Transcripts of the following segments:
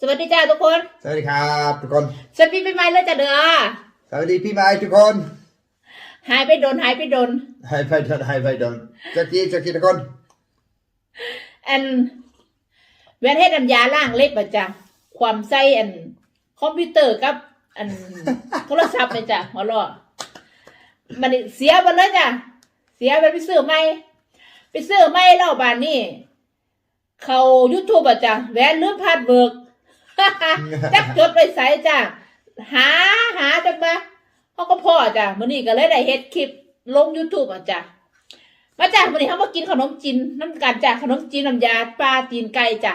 สวัสดีจ้าทุกคน สวัสดีครับทุกคน สวัสดีปีใหม่เลยจ้าเด้อ สวัสดีพี่ไม้ทุกคน หายไปโดนหายไปโดนให้ไปดอนให้ไปดอนจักรีจักรีทุกคน อันแวนเฮ็ดอันยาล่างเล็บอะจ้ะความใส่อันคอมพิวเตอร์กับ อันโทรศัพท์เลยจ้ะหัวเราะมันนี่เสียหมดเลยจ้ะ เสียไปไปซื้อใหม่ไปซื้อใหม่แล้วบานนี้เขา YouTube อะจ้ะแวนลืมพาดเบิก จักจดไว้ใส่จ้ะหาหาจังมาเขาก็พ่อจ้ะมื้อนี้ก็เลยได้เฮ็ดคลิปลง YouTube อะจ้ะมาจ้ะมื้อนี้เฮามากินขนมจีนน้ำกันจ้ะขนมจีนน้ำยาปลาตีนไก่จ้ะ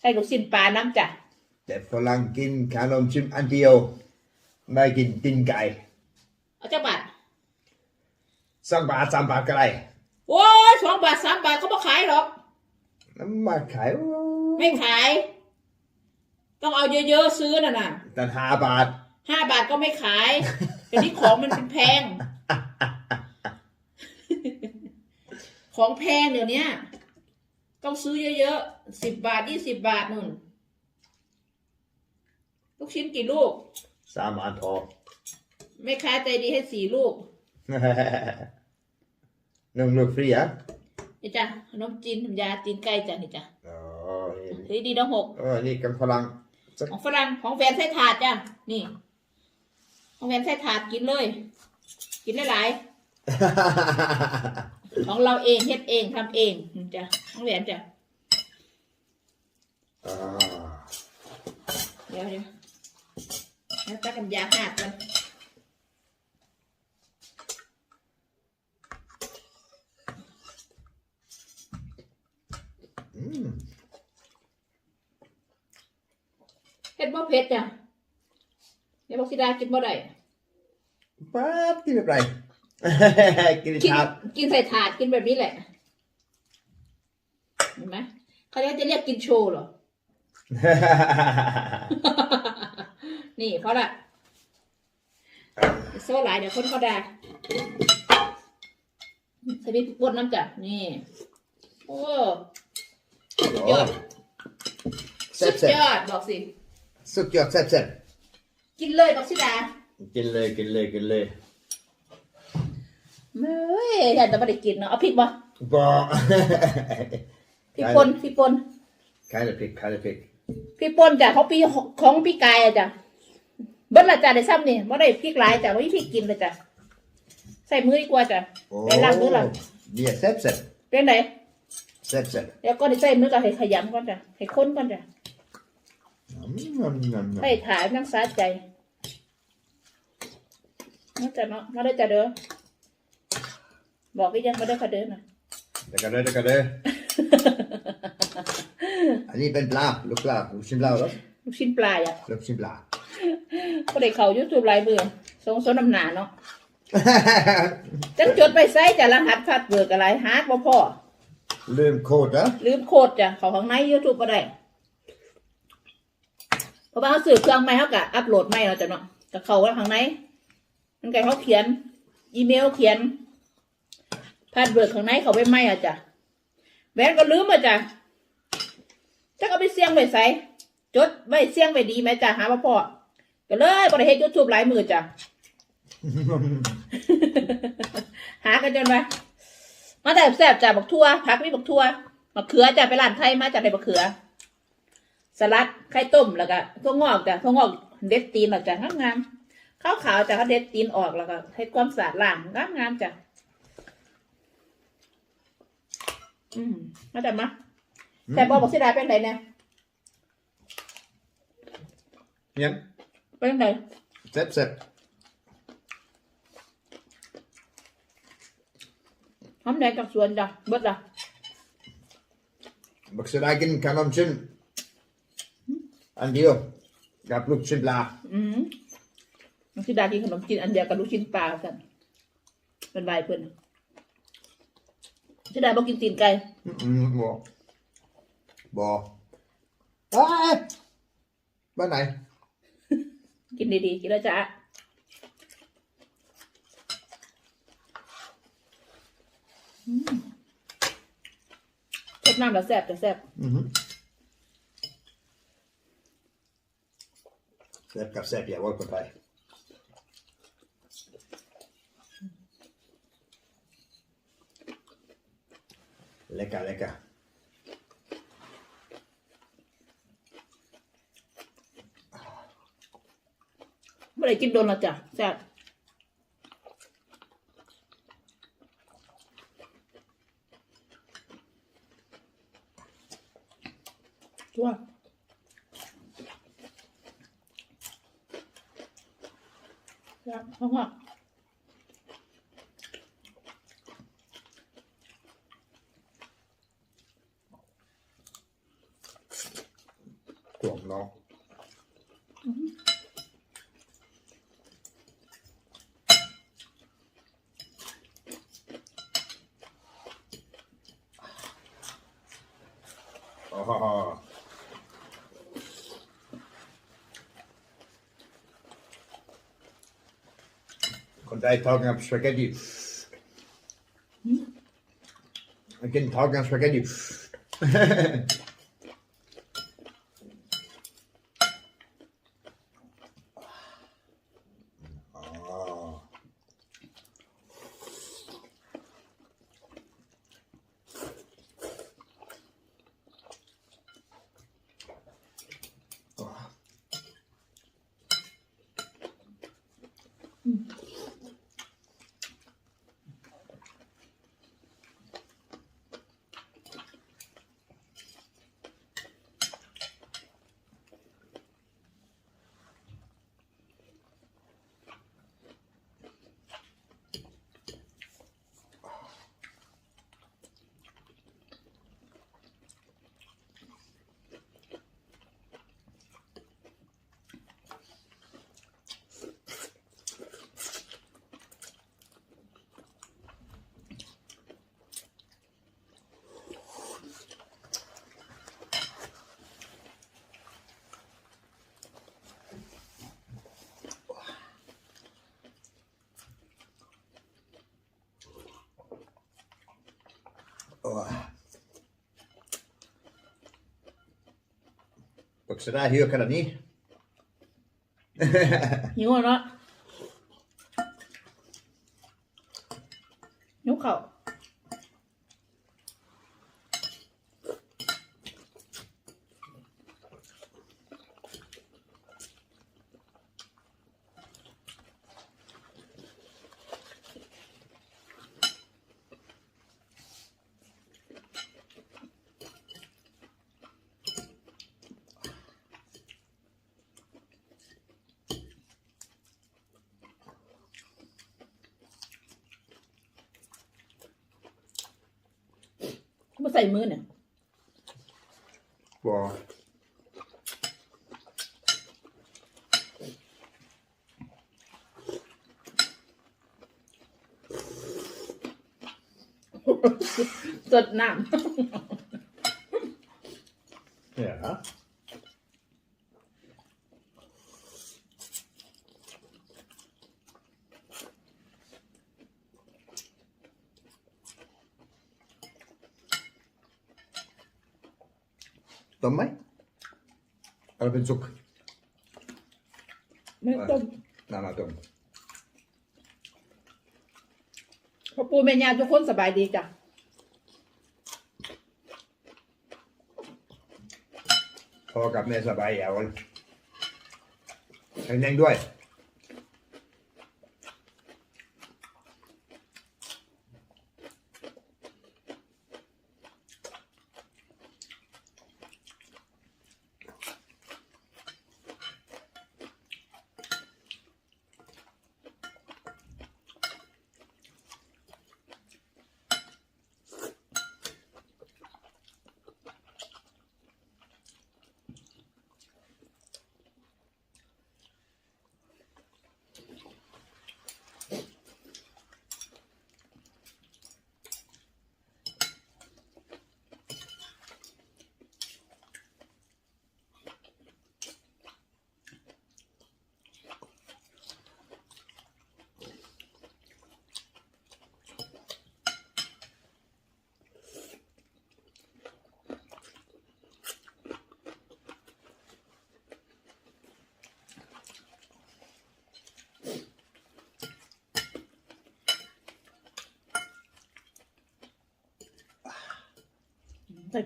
ใส่ลูกชิ้นปลาน้ำจ้ะแต่ฝรั่งกินขนมชิมอันเดียวไม่กินตีนไก่เอาจ้าบาทสองบาทสามบาทก็ได้โอ้ยสองบาทสามบาทเขาบ่ขายหรอกน้ำมาขายไม่ขาย ต้องเอาเยอะๆซื้อน่ะน่ะแต่ห้าบาทห้าบาทก็ไม่ขายเดี๋ยวนี้ของมันเป็นแพง ของแพงเดี๋ยวนี้ต้องซื้อเยอะๆสิบบาทยี่สิบบาทนู่น ลูกชิ้นกี่ลูก สามบาทพอแม่ค้าใจดีให้สี่ลูกหนึ่งลูกฟรีอะนี่จ้ะขนมจีนน้ำยาจีนไก่จ้ะนี่จ้ะอ๋อเฮ้ยดีน้องหกเออนี่กันฝรั่ง ของฝรั่งของแฟนใส่ถาดจ้ะนี่ของแฟนใส่ถาดกินเลย กินหลายๆของเราเองเฮ็ดเองทำเองนี่จ้ะของแหวนจ้ะอ่าเดี๋ยวเดี๋ยวแล้วตักน้ำยาหาดกัน เฮ็ดบ่เผ็ดจ้ะเดี๋ยวบอกสิดากินบ่ได้ป๊าบกินแบบไร กินกินชากินใส่ถาดกินแบบนี้แหละเห็นไหมเขาเรียกจะเรียกกินโชว์เหรอ นี่เพราะละโซ่หลายเดี๋ยวคนเขาด่าใส่พริกป่นน้ำจ้ะนี่โอ้สุดยอดแซ่สุบดแซ่ยบอดบอกสิ สุดยอดแซ่บแซ่บกินเลยบอกสิดากินเลยกินเลยกินเลยเฮ้ยอยากจะไม่ได้กินเนาะเอาพริกบ่บอพริกป่นพริกป่นขายเลยพริกขายเลยพริกพริกป่นจ้ะของปีของปีกายอะจ้ะเบิ้ลละจ้ะได้ซ้ำนี่ไม่ได้พริกหลายจ้ะไม่มีพริกกินเลยจ้ะใส่มือดีกว่าจ้ะ โอ้ไปล้างมือล่ะเนี่ยแซ่บแซ่บเป็นไงแซ่บแซ่บแล้วก็ได้ใส่มือกับให้ขยำก่อนจ้ะให้ค้นก่อนจ้ะอืม งามงามงามให้ถ่ายนั่งสาใจน่าจะเนาะมาได้จ้ะเด้อบอกก็ยังไม่ได้ค่ะเด้อนะเดี๋ยวกันเลยเดี๋ยวกันเลยอันนี้เป็นปลาลูกปลาลูกชิ้นปลาเหรอลูกชิ้นปลายอะลูกชิ้นปลาก็ได้เขายูทูบลายมือทรงสนน้ำหนาเนาะจังจดไปใส่จะรหัสพัดเบิกอะไรฮาร์ดบ่พ่อลืมโคตรนะลืมโคดจ้ะเขาข้างในยูทูบก็ได้ เพราะว่าเขาสื่อเครื่องใหม่เขากะอัปโหลดใหม่เราจะเนาะกับเขาว่าข้างในมันไก่เขาเขียน อีเมลเขียนพาดเบิกข้างในเขาไปไม่อะจ้ะแหวนก็ลืมอะจ้ะจะเอาไปเสี่ยงไว้ใส่จดไว้เสี่ยงไว้ดีไหมจ้ะหาว่าพ่อก็เลยบริเฮ็ดยูทูบหลายมือจ้ะหากันจนไปมาแต่แซ่บจ้ะบักทั่วพักนี่บักทั่วบักเขือจ้ะไปร้านไทยมาจากในบักเขือ สลัดไข่ต้มแล้วก็ถั่วงอกจ้ะถั่วงอกเด็ดตีนออกจ้ะงามๆข้าวขาวจ้ะเขาเด็ดตีนออกแล้วก็ให้ความสะอาดล้างงามๆจ้ะอืมมาแต่มาแต่บอกบอกสิดาเป็นไรเนี่ยเนี่ยเป็นไรแซ่บแซ่บหอมแดงจากสวนจ้ะเบิดจ้ะบักสดากินขนมชิ้น อันเดียวกับลูกชิ้นปลาอืมน้องสิดากินขนมจีนอันเดียวกับลูกชิ้นปลากันเป็นใบเพิ่นสิดาบอกกินตีนไก่อืมบอบอเอ้ยบ้านไหน กินดีๆ กินแล้วจ้ะอืมรสน้ำแล้วแซ่บจะแซ่บอือหือ Lekker säkert, jag var på dig. Lekker, lekker. ไม่ได้กินโดนและจ้ะแซ่บตัว แซ่ I talking up spaghetti. Hmm? I can talk up spaghetti. Oh. Pag sira hiyo ka na ni. hiyo ano, na. ใส่มือเนี่ย Bra. สดน้ Ja. Eller เป็นสุกำไม่ต้มนานาต้มพ่อปูแม่ยาทุกคนสบายดีจ้ะ พอกับแม่สบายแอวแข็งแรงด้วย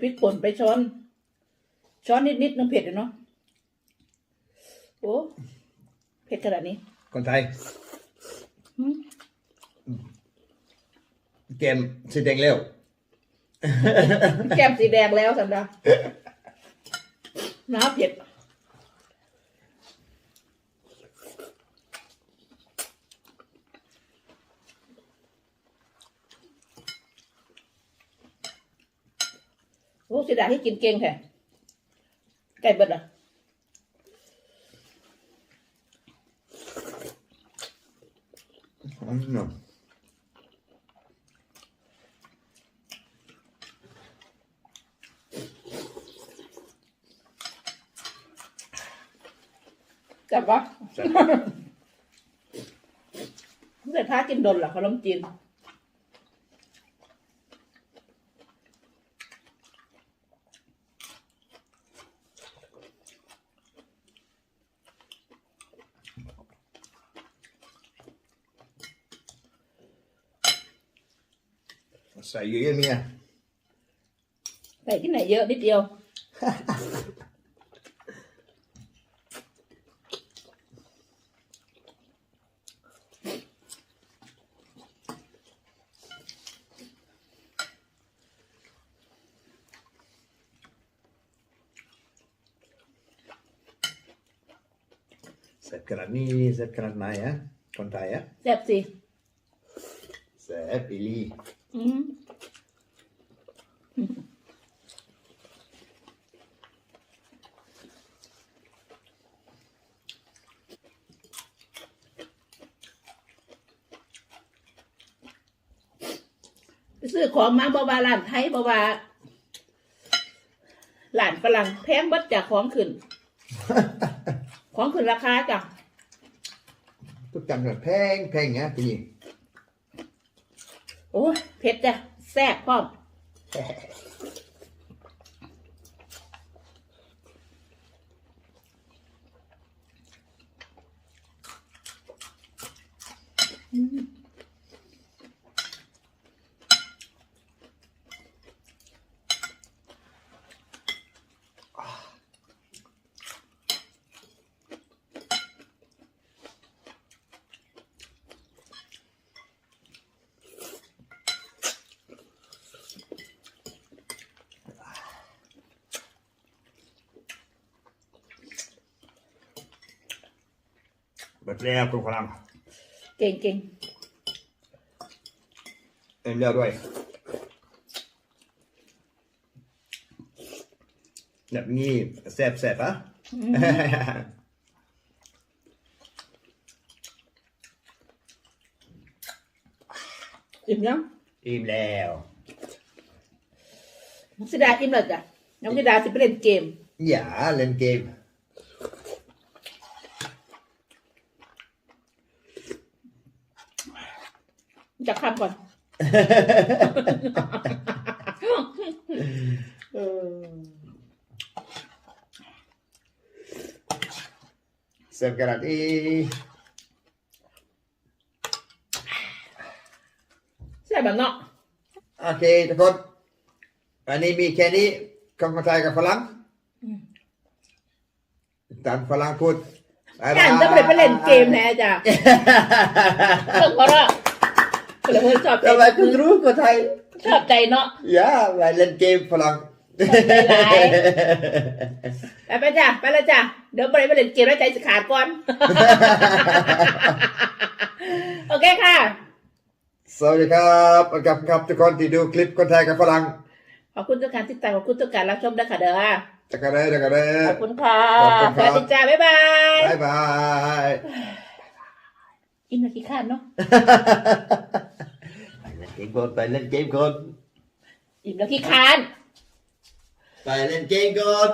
พริกป่นไปช้อน ช้อนนิดๆน้ำเผ็ดอะเนาะโอ้เผ็ดขนาดนี้คนไทยหืมเกมสีแดงเร็วแก้มสีแดงแล้วสันดาน้ำเผ็ด โอ้เสียดายที่กินเก่งแท้ไก่เบิดอะอืมจับวะแต่ท้ากินดนเหรอขนมจีน ใส่เยอะๆเมียใส่ที่ไหนเยอะนิดเดียวเสร็จขนาดนี้เสร็จขนาดไหนฮะคนไทยฮะ แซ่บสิ เสร็จอีหลี อืมไป ซื้อของมาบาวาร้านไทยบาวาหลานฝรั่งแพงเบัดจากของขึ้น ของขึ้นราคาจ้ะทุกจำกันแพงแพงเงี้ยพี่หญิงโอ้ยเผ็ดจ้ะแซ่บพร้อม แบบแล้วคุณพลังเก่งเก่งเอ็มเลี้ยวด้วยแบบนี้แซ่บแซ่บๆอะอิ่มยังอิ่มแล้วน้องสิดาอิ่มแล้วจ้ะน้องสิดาสิไปเล่นเกมอย่าเล่นเกม จะข้ามก่อน เออแซ่บขนาดนี้ใช่แบบเนาะโอเคทุกคน อันนี้มีแค่นี้ของคนไทยกับฝรั่งตามฝรั่งพูดบ๊ายบาย่ายนจะไปไปเล่นเกมแน่จ้ะเพิ่งเพราะว่า เลยเพิ่งชอบใจทำไมคุณรู้คนไทยชอบใจเนาะ อย่าไปเล่นเกมฝรั่งไปไปจ้ะไปแล้วจ้ะเดี๋ยวไปไปเล่นเกมแล้วใจจะขาดก่อน โอเคค่ะ สวัสดีครับขอบคุณครับทุกคนที่ดูคลิปคนไทยกับฝรั่งขอบคุณทุกการติดตามขอบคุณทุกการรับชมด้วยค่ะเด้อจักรเด้อจักรเด้ขออบคุณค่ะขอบคุณสครับ วัสดีจ้าบ๊ายบายบ๊ายบาย อิ่มนาทีข้านเนาะ ไปเล่นเกมก่อนไปเล่นเกมก่อน อิ่มนาทีคาน ไปเล่นเกมก่อน